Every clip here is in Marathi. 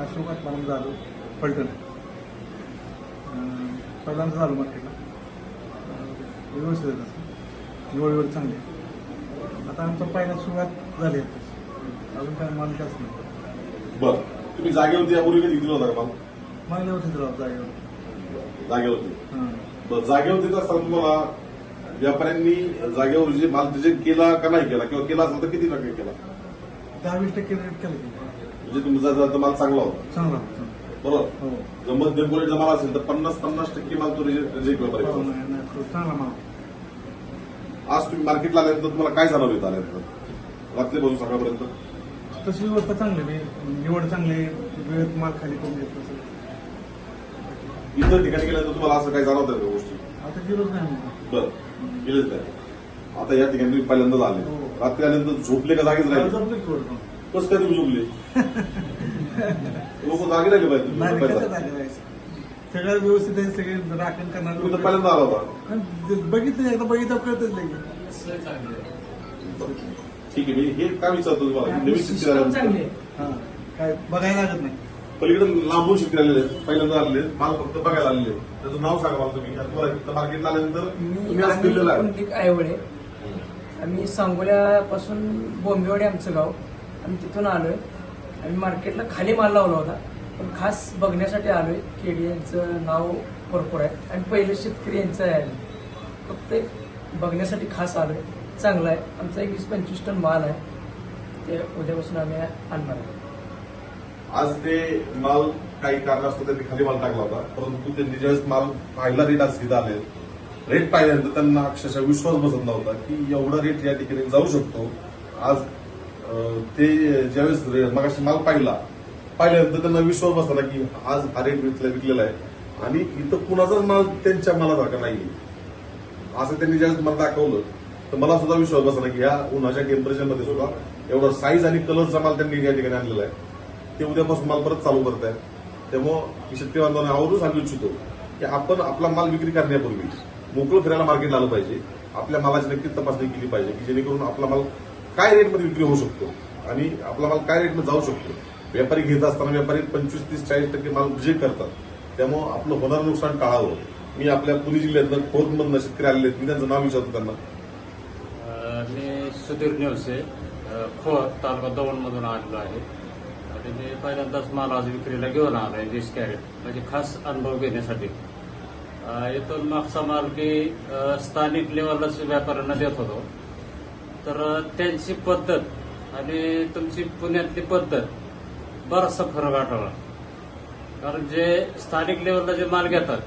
आत्माराम जाधव पलटण अं, पहिल्यांदा झालो मार्केटला. व्यवस्थित आहे तसं. निवड चांगली. आहे. आता आमचा पहिला सुरुवात झाली आहे. अजून काय माल जास्त नाही. बर. तुम्ही जागेवरती यापूर्वी कधी? दिला होता का माल? मागल्या वर्षीच राहत जागेवर जागेवरती बर जागेवरती असताना तुम्हाला व्यापाऱ्यांनी जागेवर जे माल रिजेक्ट केला का नाही केला? किंवा केला असेल तर किती टक्के केला? दहा वीस टक्के रेट केलं म्हणजे तुमचा जर माल चांगला होता. चांगला बरोबर? हो. जर मध्यम क्वालिटीचा माल असेल तर पन्नास पन्नास टक्के माल तो रिजेक्ट हो. नाही, नाही, चांगला माल आज तुम्ही मार्केटला आल्यानंतर तुम्हाला काय जाणवलं इथं आल्यानंतर? रात्रीपासून सकाळपर्यंत? तशी व्यवस्था चांगली आहे. निवड चांगली. वेळेत माल खाली करून असेल इतर ठिकाणी गेल्यानंतर तुम्हाला असं काय जाणवत का गोष्टी? आता गेलोच नाही बर गेलेच नाही. आता या ठिकाणी तुम्ही पहिल्यांदाच आले. हो. रात्री आल्यानंतर झोपले का जागेच राहिले? जमलं की थोडं. कसं काय तुम्ही झोपले लोक जागे राहिले पाहिजे नाही. कसं राहायचं? सगळं व्यवस्थित आहे सगळे राखण करणार तुम्ही तर पहिल्यांदा आला होता. बघितलं एकदा बघितलं कळतच नाही. ठीक आहे मी हे काय विचारतो तुम्हाला? नवीन शेतकरी आल्यानंतर हा काय बघायला लागत नाही. पलीकडे लांबून शेतकरी आलेले आहेत. पहिल्यांदा आलेले आहेत. माल फक्त बघायला आलेले आहेत. त्याचं नाव सांगा मला तुम्ही. आणि तुम्हाला इथं मार्केटला आल्यानंतर तुम्ही आज फिरलेला आहे. आम्ही सांगोल्यापासून बोंबेवाडी आमचं गाव. आणि तिथून आलोय. आम्ही मार्केटला खाली माल लावला होता. पण खास बघण्यासाठी आलोय केडी यांचं नाव भरपूर आहे. आणि पहिले शेतकरी यांचं आहे. फक्त बघण्यासाठी खास आलोय. चांगलं आहे. आमचा एक वीस पंचवीस टन माल आहे. ते उद्यापासून आम्ही आणणार आहोत आज ते माल काही कारणास्तव त्यांनी खाली माल टाकला होता. परंतु त्यांनी ज्यावेळेस माल पाहिला रेट आज तिथं आले. रेट पाहिल्यानंतर त्यांना अक्षरशः विश्वास बसत नव्हता की एवढा रेट या ठिकाणी जाऊ शकतो. आज ते ज्यावेळेस मगाशी माल पाहिला. पाहिल्यानंतर त्यांना विश्वास बसला की आज हा रेट विकला विकलेला आहे. आणि इथं कुणाचाच माल त्यांच्या मालासारखा नाही असं त्यांनी ज्यावेळेस मला दाखवलं तर मला सुद्धा विश्वास बसला की ह्या उन्हाच्या टेम्परेचरमध्ये सुद्धा एवढा साईज आणि कलरचा माल त्यांनी या ठिकाणी आणलेला आहे. ते उद्यापासून माल परत चालू करत आहे त्यामुळं शेतकरी बांधवांना आवर्जून सांगू इच्छितो की आपण आपला माल विक्री करण्यापूर्वी मोकळं फिरायला मार्केटला आलं पाहिजे. आपल्या मालाची नक्कीच तपासणी केली पाहिजे की जेणेकरून आपला माल काय रेटमध्ये विक्री होऊ शकतो? आणि आपला माल काय रेटमध्ये जाऊ शकतो? व्यापारी घेत असताना व्यापारी पंचवीस तीस चाळीस टक्के माल रिजेक्ट करतात. त्यामुळं आपलं होणारं नुकसान टाळावं. मी आपल्या पुणे जिल्ह्यातनं खोदमधनं शेतकरी आलेले आहेत. मी त्यांचं नाव विचारतो त्यांना. मी सुधीर नेवसे अ, खोत तालुका दवणमधून आलेलो आहे. आणि मी पहिल्यांदाच माल आज विक्रीला घेऊन आलो आहे वीस कॅरेट. म्हणजे खास अनुभव घेण्यासाठी. इथून मागचा माल की स्थानिक लेवललाच व्यापाऱ्यांना देत होतो. तर त्यांची पद्धत आणि तुमची पुण्यातली पद्धत बराचसा फरक आढळला. कारण जे स्थानिक लेवलला जे माल घेतात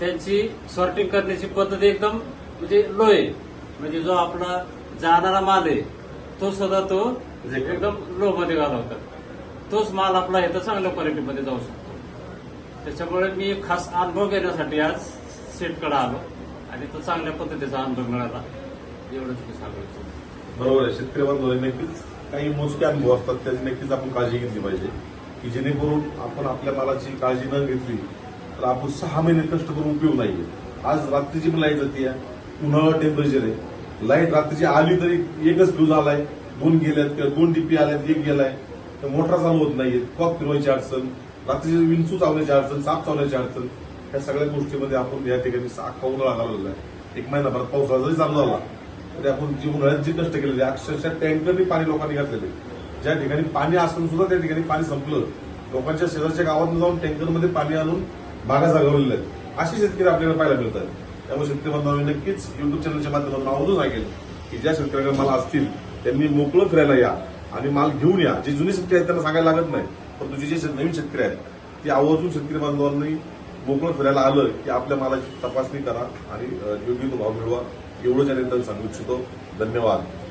त्यांची सॉर्टिंग करण्याची पद्धत एकदम म्हणजे लो आहे. म्हणजे जो आपला जाणारा माल आहे तो सुद्धा तो एकदम लो मध्ये घालवतात. तोच माल आपला आहे तर चांगल्या क्वालिटीमध्ये जाऊ शकतो. त्याच्यामुळे मी खास अनुभव घेण्यासाठी आज सेटकडे आलो आणि तो चांगल्या पद्धतीचा अनुभव मिळाला. एवढंच मी बरोबर आहे. शेतकरी बांधवांनी नक्कीच काही मोजके अनुभव असतात. त्याची नक्कीच आपण काळजी घेतली पाहिजे. की जेणेकरून आपण आपल्या मालाची काळजी न घेतली तर आपण सहा महिने कष्ट करून उपयोग नाहीये आज रात्रीची पण लाइट जाते उन्हाळा टेम्परेचर आहे. लाइट रात्रीची आली तरी एकच फ्यूज आलाय दोन गेल्यात किंवा दोन डीपी आल्यात एक गेलाय. तर मोटर चालू होत नाहीये कॉक फिरवायची अडचण रात्रीची विंचू चावण्याची अडचण साप चावण्याची अडचण ह्या सगळ्या गोष्टीमध्ये आपण या ठिकाणी अख्खा उन्हाळा घालवलेला आहे. एक महिनाभरात पावसाळा जरी चालू झाला तरी आपण जी उन्हाळ्यात जी कष्ट केलेली अक्षरशः टँकरनी पाणी लोकांनी घातलेले. ज्या ठिकाणी पाणी असून सुद्धा त्या ठिकाणी पाणी संपलं. लोकांच्या शेजारच्या गावात जाऊन टँकरमध्ये पाणी आणून बागा जागवलेल्या आहेत. असे शेतकरी आपल्याला पाहायला मिळतात. त्यामुळे शेतकरी बांधवांनी नक्कीच युट्यूब चॅनलच्या माध्यमातून आवर्जून सांगेल की ज्या शेतकऱ्यांना मला असतील त्यांनी मोकळं फिरायला या आणि माल घेऊन या. जे जुने शेतकरी आहेत त्यांना सांगायला लागत नाही परंतु जे जे नवीन शेतकरी आहेत ते आवर्जून शेतकरी बांधवांनी मोकळं फिरायला आलं की आपल्या मालाची तपासणी करा आणि योग्य तो भाव मिळवा. एवढं जनतेला सांगू इच्छितो. धन्यवाद.